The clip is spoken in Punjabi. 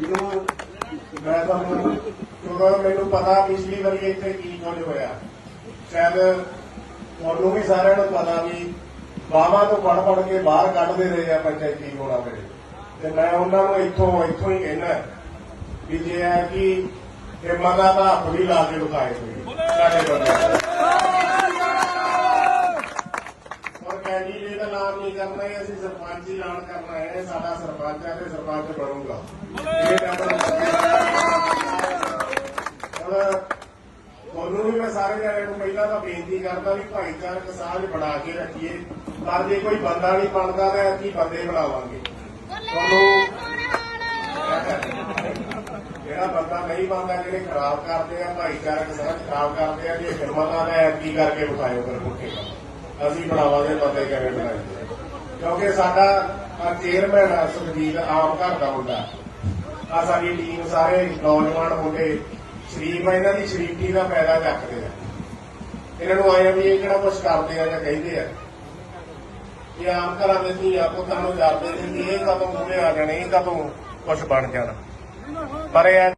ਜਿਹਨੂੰ ਮੈਂ ਤੁਹਾਨੂੰ ਕਿਉਂਕਿ ਮੈਨੂੰ ਪਤਾ ਪਿਛਲੀ ਵਾਰੀ ਇੱਥੇ ਕੀ ਕੁਝ ਹੋਇਆ। ਸ਼ਾਇਦ ਤੁਹਾਨੂੰ ਵੀ ਸਾਰਿਆਂ ਨੂੰ ਪਤਾ ਵੀ ਬਾਹਾਂ ਤੋਂ ਪੜ ਫੜ ਕੇ ਬਾਹਰ ਕੱਢਦੇ ਰਹੇ ਆ ਪੰਚਾਇਤੀ ਹੋਣਾ ਮੇਰੇ। ਤੇ ਮੈਂ ਉਹਨਾਂ ਨੂੰ ਇੱਥੋਂ ਇੱਥੋਂ ਹੀ ਕਹਿਣਾ ਵੀ ਜੇ ਹੈ ਕਿ ਹਿੰਮਤਾਂ ਦਾ ਹੱਥ ਵੀ ਲਾ ਕੇ ਵਿਖਾਏ ਹੋਏ। ਸਾਡੇ ਬੰਦੇ ਨਾਮ ਨਹੀਂ ਕਰਨਾ ਹੈ? ਅਸੀਂ ਸਰਪੰਚ ਹੀ ਐਲਾਨ ਕਰਨਾ ਹੈ। ਸਾਡਾ ਸਰਪੰਚ ਹੈ ਤੇ ਸਰਪੰਚ ਬਣੂਗਾ। ਇਹ ਤੁਹਾਨੂੰ ਵੀ ਮੈਂ ਸਾਰੇ ਜਣਿਆਂ ਨੂੰ ਪਹਿਲਾਂ ਤਾਂ ਬੇਨਤੀ ਕਰਦਾ ਵੀ ਭਾਈਚਾਰਕ ਸਾਂਝ ਬਣਾ ਕੇ ਰੱਖੀਏ। ਪਰ ਜੇ ਕੋਈ ਬੰਦਾ ਨਹੀਂ ਬਣਦਾ ਤਾਂ ਅਸੀਂ ਬੰਦੇ ਬਣਾਵਾਂਗੇ। ਤੁਹਾਨੂੰ ਜਿਹੜਾ ਬੰਦਾ ਨਹੀਂ ਬਣਦਾ ਜਿਹੜੇ ਖਰਾਬ ਕਰਦੇ ਆ ਭਾਈਚਾਰਕ ਸਾਂਝ ਖਰਾਬ ਕਰਦੇ ਆ ਜੇ ਹਿੰਮਤਾਂ ਦਾ ਕੀ ਕਰਕੇ ਵਿਖਾਇਓ ਫਿਰ ਮੁੱਕੇ ਅਸੀਂ ਬਣਾਵਾਂਗੇ ਬੰਦੇ ਕਿਵੇਂ ਬਣਾਈਏ ਕਿਉਂਕਿ ਸਾਡਾ ਚੇਅਰਮੈਨ ਆ ਸੁਖਜੀਤ ਆਮ ਘਰ ਦਾ ਮੁੰਡਾ। ਆ ਸਾਡੀ ਟੀਮ ਸਾਰੇ ਨੌਜਵਾਨ ਮੁੰਡੇ, ਸ਼ਰੀਫ ਇਹਨਾਂ ਦੀ ਸ਼ਰੀਫੀ ਦਾ ਫਾਇਦਾ ਚੱਕਦੇ ਆ। ਇਹਨਾਂ ਨੂੰ ਆਇਆ ਵੀ ਇਹ ਕਿਹੜਾ ਕੁਝ ਕਰਦੇ ਆ ਜਾਂ ਕਹਿੰਦੇ ਆ। ਇਹ ਆਮ ਘਰਾਂ ਦੇ ਧੀਆ ਆਪੋ ਤੁਹਾਨੂੰ ਜਾਂਦੇ ਨੇ ਇਹ ਕਦੋਂ ਮੂਹਰੇ ਆ ਜਾਣੇ, ਇਹ ਕਦੋਂ ਕੁਝ ਬਣ ਜਾਣਾ। ਪਰ ਇਹ